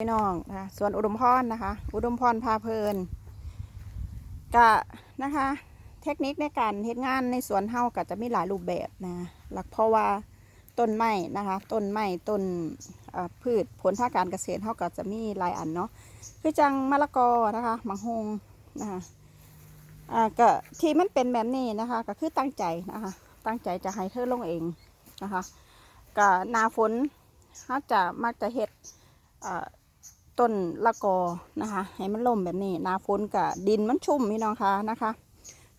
พี่น้องนะคะสวนอุดมพรนะคะ อุดมพรพาเพลินกะนะคะ เทคนิคในการเฮ็ดงานในสวนเฮาก็จะมีหลายรูปแบบนะหลักเพราะว่าต้นไม้นะคะต้นไม้ต้นพืชผลทางการเกษตรเฮาก็จะมีหลายอันเนาะคือจังมะละกอนะคะมังฮงนะคะอ่าก็ที่มันเป็นแบบนี้นะคะก็คือตั้งใจนะคะ ตั้งใจจะให้เธอลงเองนะคะก็นาฝนเขาจะมักจะเฮ็ดอ่า ต้นละกอนะคะ ให้มันล่มแบบนี้นาฝนกับดินมันชุ่มพี่น้องคะนะคะ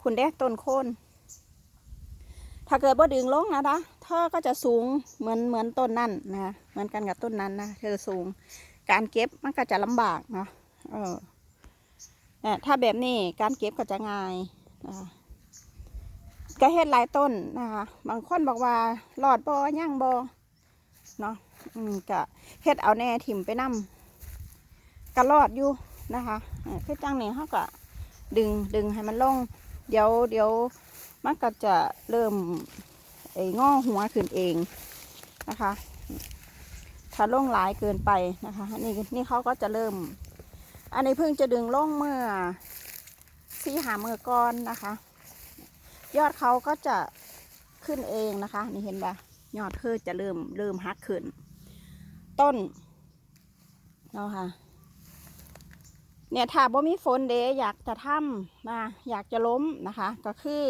คุณได้ต้นโคนถ้าเกิดว่าดึงลงนะคะท่อก็จะสูงเหมือนเหมือนต้นนั่นนะเหมือนกันกับต้นนั้นนะคือสูงการเก็บมันก็จะลำบากนะเออเนี่ยถ้าแบบนี้การเก็บก็จะง่ายนะก็เฮ็ดหลายต้นนะคะ บางคนบอกว่ารอดบอย่างบอเนาะอืมก็เฮ็ดเอาแน่ถิ่มไปนํ ก็รอดอยู่นะคะเอ่อคือจังนี้เขาก็ดึงดึงให้มันลง เดี๋ยวเดี๋ยวมันก็จะเริ่มไอ้งอหัวขึ้นเองนะคะ ถ้าลงหลายเกินไปนะคะ นี่นี่เขาก็จะเริ่ม อันนี้เพิ่งจะดึงลงเมื่อสี่หาเมื่อก่อนนะคะ ยอดเขาก็จะขึ้นเองนะคะ นี่เห็นปะยอดเพื่อจะเริ่มเริ่มฮักขึ้น ต้นเนาะค่ะ เนี่ยถ้าบ่มีฝนเดอยากจะทำนะอยากจะล้มนะคะ ก็คือ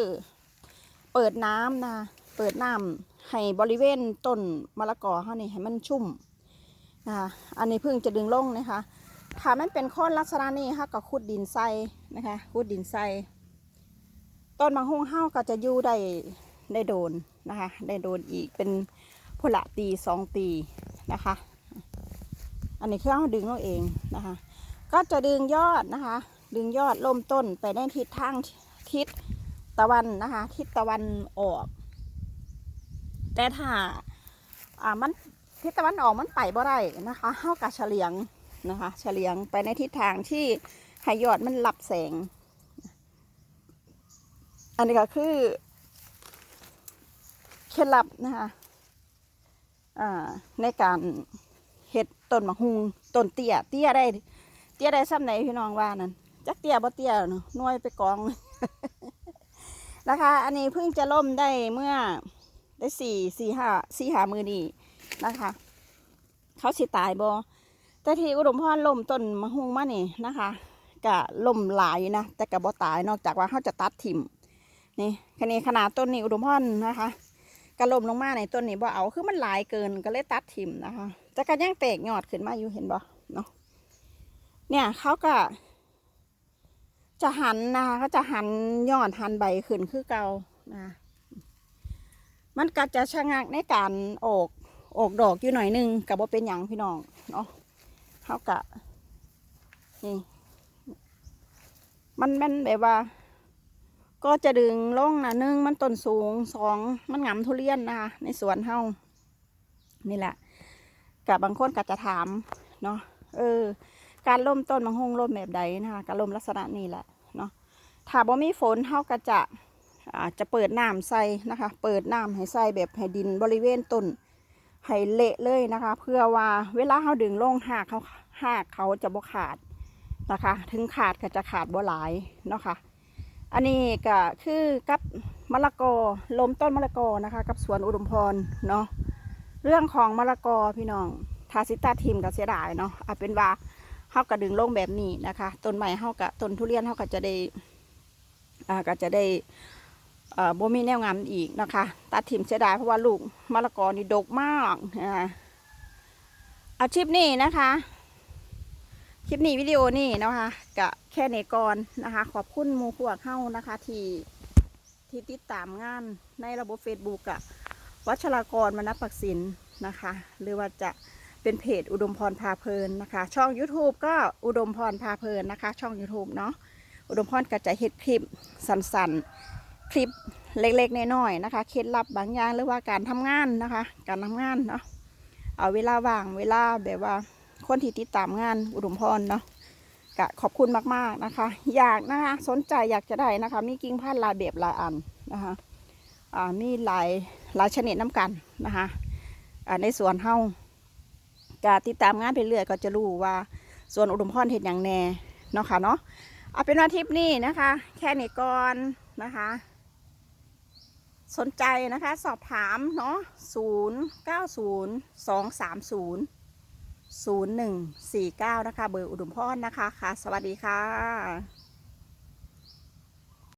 เปิดน้ำนะเปิดน้ำให้บริเวณต้นมะละกอเขานี่ให้มันชุ่มนะคะอันนี้เพิ่งจะดึงลงนะคะถ้ามันเป็นโคนลักษณะนี้ค่ะก็ขุดดินใส่นะคะขุดดินใส่ต้นบางฮงเฮาก็จะอยู่ได้ได้โดนนะคะ ได้โดนอีกเป็นพละปีสองปีนะคะ อันนี้คือเราดึงเราเองนะคะ ก็จะดึงยอดนะคะ ดึงยอดล่มต้นไปในทิศทางทิศตะวันนะคะ ทิศตะวันออก แต่ถ้าอ่ามันทิศตะวันออกมันไปบ่ได้นะคะเท่ากับเฉลียงนะคะ เฉลียงไปในทิศทางที่ให้ยอดมันรับแสง อันนี้ก็คือเคล็ดลับนะคะอ่าในการเห็ดต้นมะฮุงต้นเตี้ยเตี้ยได้ เตี้ยได้ซ้ำไหนพี่น้องว่านั่นจักเตี้ยบ่เตี้ยเนาะน่วยไปกองนะคะ อันนี้เพิ่งจะล่มได้เมื่อได้สี่สี่ห้าสี่หามือนี่นะคะ เขาสิตายบ่แต่ที่อุดมพรล่มต้นมะฮุงมานี่นะคะกะล่มหลายนะแต่กะบ่ตายนอกจากว่าเขาจะตัดถิ่มนี่คันนี้ขนาดต้นนี้อุดมพรนะคะกะล่มลงมาในต้นนี้บ่เอาคือมันหลายเกินก็เลยตัดถิ่มนะคะแต่ก็ยังแตกยอดขึ้นมาอยู่เห็นบ่ เนี่ยเขาก็ จะหันนะคะเขาจะหันยอดหันใบขึ้นคือเก่านะมันก็จะชะงักในการออกออกดอกอยู่หน่อยหนึงกับว่าเป็นอย่างพี่น้องเนาะเขากะนี่มันมันแบบว่า ก็จะดึงลงนะหนึ่งมันต้นสูงสองมันงำทุเรียนนะคะในสวนเฮานี่แหละกับบางคนก็จะถามเนาะเออ การล่มต้นมังหงล่มแบบใดนะคะการล่มลักษณะนี้แหละเนาะถ้าบ่มีฝนเฮาก็จะจะเปิดน้ำใส่นะคะ เปิดน้ำให้ใส่แบบให้ดินบริเวณต้นให้เละเลยนะคะ เพื่อว่าเวลาเฮาดึงลงหากเขาหากเขาจะบ่ขาดนะคะ ถึงขาดก็จะขาดบ่หลายเนาะค่ะอันนี้ก็คือกับมะละกอล้มต้นมะละกอนะคะ กับสวนอุดมพรเนาะเรื่องของมะละกอพี่น้องทาสิตาทีมก็เสียดายเนาะเอาเป็นว่า เฮาก็ดึงลงแบบนี้นะคะ ต้นใหม่เฮาก็ต้นทุเรียนเฮาก็จะได้อ่าก็จะได้เอ่อบ่มีแนวงามอีกนะคะ ตัดถิ่มเสียดายเพราะว่าลูกมะละกอนี่ดกมากนะคะอาชีพนี้นะคะ คลิปนี้วิดีโอนี้นะคะกะแค่นี้ก่อนนะคะ ขอบคุณมูพวกเฮานะคะ ที่ที่ติดตามงานในระบบ Facebook อะวัชรากรมณปักศิลป์นะคะ หรือว่าจะ เป็นเพจอุดมพรพาเพลินนะคะ ช่อง YouTube ก็อุดมพรพาเพลินนะคะ ช่อง YouTube เนาะอุดมพรก็จะเฮ็ดคลิปสั้นๆ คลิปเล็กๆน้อยๆนะคะ เคล็ดลับบางอย่างหรือว่าการทำงานนะคะ การทำงานเนาะเอาเวลาว่างเวลาแบบว่าคนที่ติดตามงานอุดมพรเนาะก็ขอบคุณมากๆนะคะ อยากนะคะสนใจอยากจะได้นะคะ มีกิ่งพันธุ์ลายแบบลายอันนะคะอ่ามีหลายหลายชนิดน้ำกันนะคะในสวนเฮา ก็ติดตามงานไปเรื่อยก็จะรู้ว่าส่วนอุดมพรเห็ดอย่างแน่เนาะค่ะเนาะเอาเป็นว่าทริปนี้นะคะ แค่นี้ก่อนนะคะ สนใจนะคะสอบถามเนาะ0 9 0 2 3 0 0 1 4 9 นะคะ เบอร์อุดมพรนะคะค่ะ สวัสดีค่ะ